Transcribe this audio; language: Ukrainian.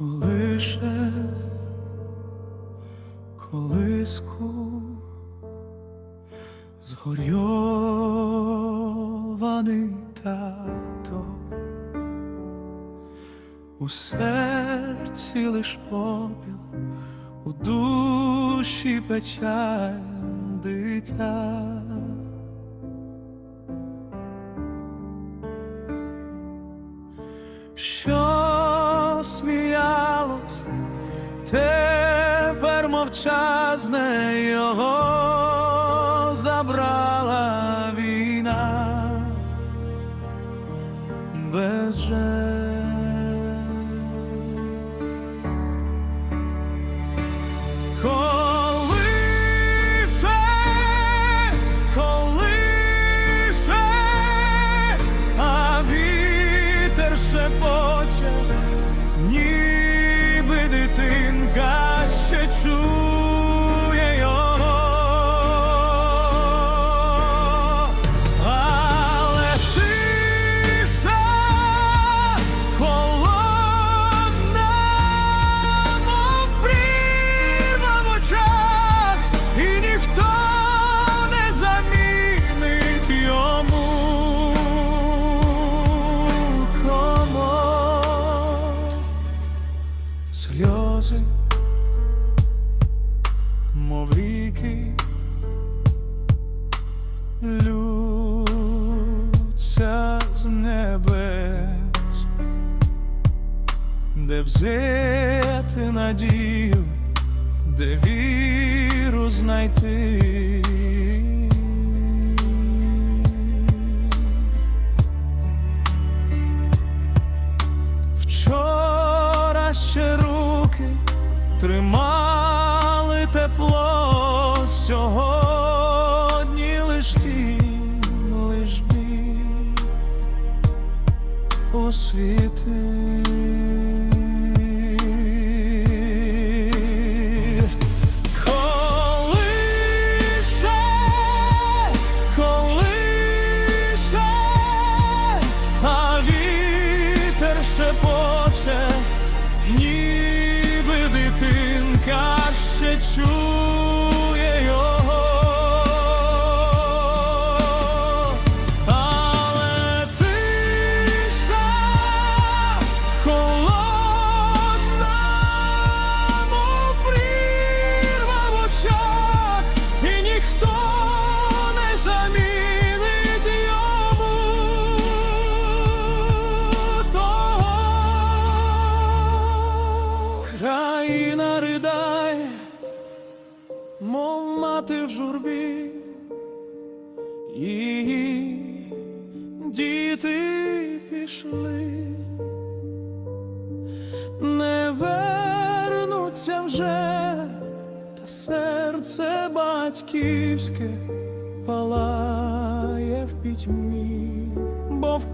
колише колиску згорьований тато, у серці лиш попіл, у душі печаль дитя. Що мовчазне його забрала війна. Без шепоче, ніби дитинка ще чує Сльози, мов ріки, лються з небес, де взяти надію, де віру знайти. Вчора ще тримали дитинка ще Її діти пішли, не вернуться вже, та серце батьківське палає в пітьмі, бо в